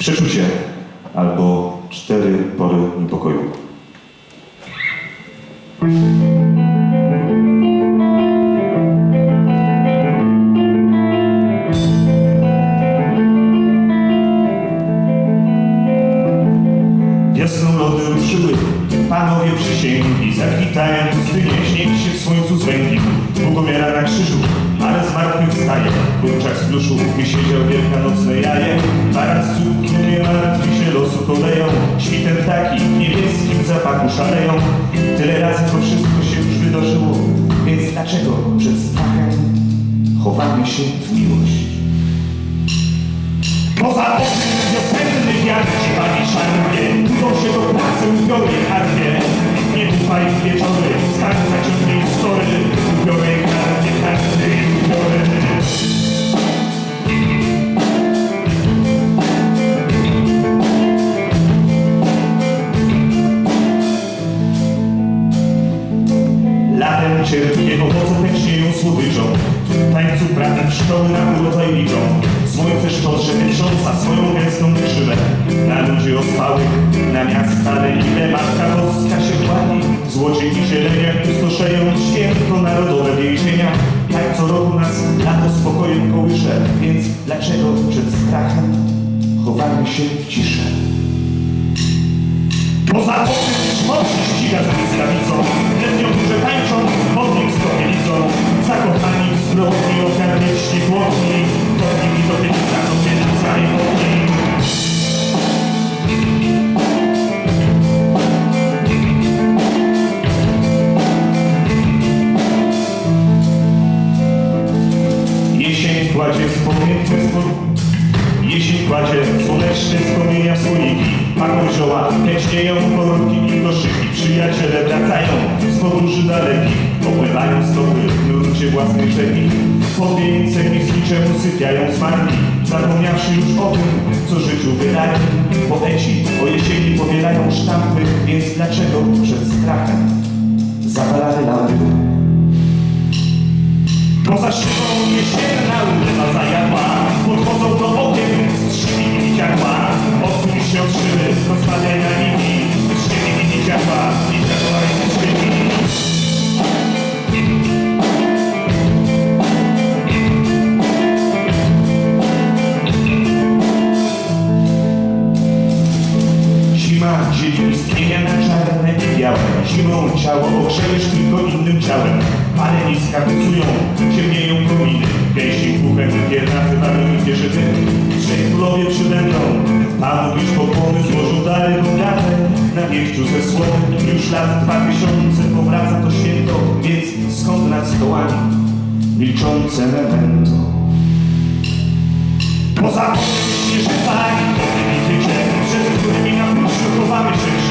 Przeczucie albo cztery pory niepokoju. Wiosną lody ruszyły, panowie przysięgli, zakwitają pustynię, śnieg się w słońcu zwęglił. Bóg umiera na krzyżu, ale z martwych wstaje. Kurczak z pluszu wysiedział wielkanocne jaje. Szaleją. Tyle razy to wszystko się już wydarzyło, więc dlaczego przed strachem chowamy się w miłość? Poza oknem wiosenny wiatr ci pali szarpie Budzą się do pracy ubiornej harpie Nie ufaj w wieczory, cierpkie owoce pęcznieją słodyczą tańcu pracy pszczoły na urodzaj liczą. Słońce szczodrze wytrząsa swoją gęstą krzywę Na ludzi ospałych, na miasta ile Matka Boska się W złocie i zieleniach pustoszeją Święto narodowe więzienia. Tak co roku nas lato spokojem kołysze. Więc dlaczego przed strachem chowamy się w ciszę? Poza oknem szmoci ściga z wspomnienie spod... Jesień kładzie słoneczne wspomnienia w słoniki Pachną zioła, pęcznieją korki i koszyki Przyjaciele wracają z podróży dalekich Opływają stopy w nurcie własnej rzeki. Po wieńce nic niczemu sypiają zmarli Zapomniawszy już o tym, co życiu wydali. Poeci o jesieni powielają sztampy Więc dlaczego przed strachem zapalamy lampy? Poza szybą jesienna Dzieli istnienia na czarne i białe. Zimą ciało ogrzejesz tylko innym ciałem. Paleniska pycują, ciemnieją kominy. Gęsi puchem piernaty warują wierzyty Trzej królowie przybędą Panu bić pokłony złożył dary bogate Na wieściu ze słowem już lat dwa tysiące Powraca to święto, więc skąd nad stołami Milczące memento Poza oknem śnieżyca i potem i tycie, przez którymi na płucu chowamy się.